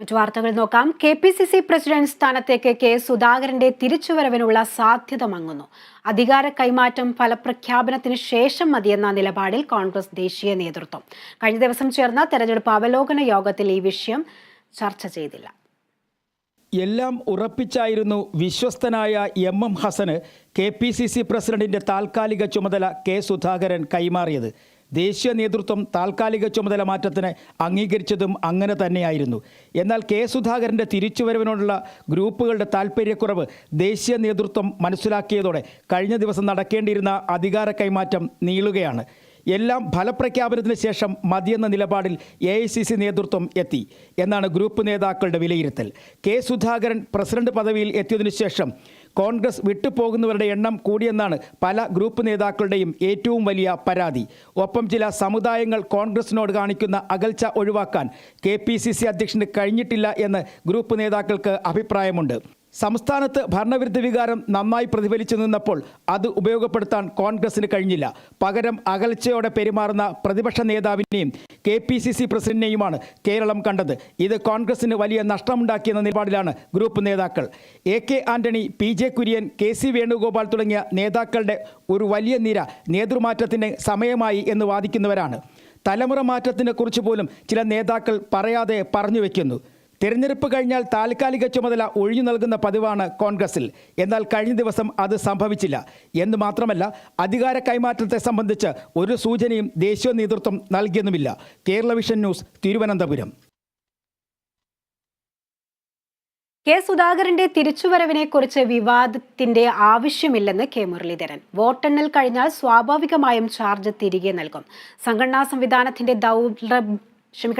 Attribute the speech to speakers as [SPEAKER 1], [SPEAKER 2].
[SPEAKER 1] വാർത്തകൾ നോക്കാം. K P C C president സ്ഥാനത്തേക്ക് കെ സുധാകരന്റെ തിരിച്ചുവരവിനുള്ള സാധ്യത മങ്ങുന്നു. അധികാര കൈമാറ്റം ഫലപ്രഖ്യാപനത്തിന് ശേഷം മതിയെന്ന നിലപാടിൽ കോൺഗ്രസ് ദേശീയ നേതൃത്വം. കഴിഞ്ഞ ദിവസം ചേർന്ന തെരഞ്ഞെടുപ്പ് അവലോകന യോഗത്തിൽ ഈ വിഷയം ചർച്ച ചെയ്തില്ല.
[SPEAKER 2] എല്ലാം ഉറപ്പിച്ചായിരുന്നു വിശ്വസ്തനായ എം എം ഹസന് കെ പി സി സി പ്രസിഡന്റിന്റെ താൽക്കാലിക ചുമതല കെ സുധാകരൻ കൈമാറിയത്. ദേശീയ നേതൃത്വം താൽക്കാലിക ചുമതല മാറ്റത്തിന് അംഗീകരിച്ചതും അങ്ങനെ തന്നെയായിരുന്നു. എന്നാൽ കെ സുധാകരന്റെ തിരിച്ചുവരവിനോടുള്ള ഗ്രൂപ്പുകളുടെ താൽപ്പര്യക്കുറവ് ദേശീയ നേതൃത്വം മനസ്സിലാക്കിയതോടെ കഴിഞ്ഞ ദിവസം നടക്കേണ്ടിയിരുന്ന അധികാര കൈമാറ്റം നീളുകയാണ്. എല്ലാം ഫലപ്രഖ്യാപനത്തിന് ശേഷം മതിയെന്ന നിലപാടിൽ എ ഐ സി സി നേതൃത്വം എത്തി എന്നാണ് ഗ്രൂപ്പ് നേതാക്കളുടെ വിലയിരുത്തൽ. കെ സുധാകരൻ പ്രസിഡന്റ് പദവിയിൽ എത്തിയതിനു ശേഷം കോൺഗ്രസ് വിട്ടുപോകുന്നവരുടെ എണ്ണം കൂടിയെന്നാണ് പല ഗ്രൂപ്പ് നേതാക്കളുടെയും ഏറ്റവും വലിയ പരാതി. ഒപ്പം ചില സമുദായങ്ങൾ കോൺഗ്രസിനോട് കാണിക്കുന്ന അകൽച്ച ഒഴിവാക്കാൻ കെ അധ്യക്ഷന് കഴിഞ്ഞിട്ടില്ല എന്ന് ഗ്രൂപ്പ് നേതാക്കൾക്ക് അഭിപ്രായമുണ്ട്. സംസ്ഥാനത്ത് ഭരണവിരുദ്ധ വികാരം നന്നായി പ്രതിഫലിച്ചു നിന്നപ്പോൾ അത് ഉപയോഗപ്പെടുത്താൻ കോൺഗ്രസിന് കഴിഞ്ഞില്ല. പകരം അകൽച്ചയോടെ പെരുമാറുന്ന പ്രതിപക്ഷ നേതാവിനെയും കെ പി സി സി പ്രസിഡന്റിനെയുമാണ് കേരളം കണ്ടത്. ഇത് കോൺഗ്രസിന് വലിയ നഷ്ടമുണ്ടാക്കിയെന്ന നിലപാടിലാണ് ഗ്രൂപ്പ് നേതാക്കൾ. A K Antony P J Kurien K C Venugopal തുടങ്ങിയ നേതാക്കളുടെ ഒരു വലിയ നിര നേതൃമാറ്റത്തിന് സമയമായി എന്ന് വാദിക്കുന്നവരാണ്. തലമുറ മാറ്റത്തിനെക്കുറിച്ച് പോലും ചില നേതാക്കൾ പറയാതെ പറഞ്ഞു വെക്കുന്നു. തിരഞ്ഞെടുപ്പ് കഴിഞ്ഞാൽ താൽക്കാലിക ചുമതല ഒഴിഞ്ഞു നൽകുന്ന പതിവാണ് കോൺഗ്രസിൽ. എന്നാൽ കഴിഞ്ഞ ദിവസം അത് സംഭവിച്ചില്ല. എന്ന് മാത്രമല്ല അധികാര കൈമാറ്റത്തെ സംബന്ധിച്ച് ഒരു സൂചനയും ദേശീയ നേതൃത്വം നൽകിയെന്നുമില്ല. Kerala vision news Thiruvananthapuram.
[SPEAKER 1] K സുധാകരന്റെ തിരിച്ചുവരവിനെ കുറിച്ച് വിവാദത്തിന്റെ ആവശ്യമില്ലെന്ന് കെ മുരളീധരൻ. വോട്ടെണ്ണൽ കഴിഞ്ഞാൽ സ്വാഭാവികമായും ചാർജ് തിരികെ നൽകും. സംഘടനാ സംവിധാനത്തിന്റെ ദൗർലഭ്യം ക്ഷമിക്കണം.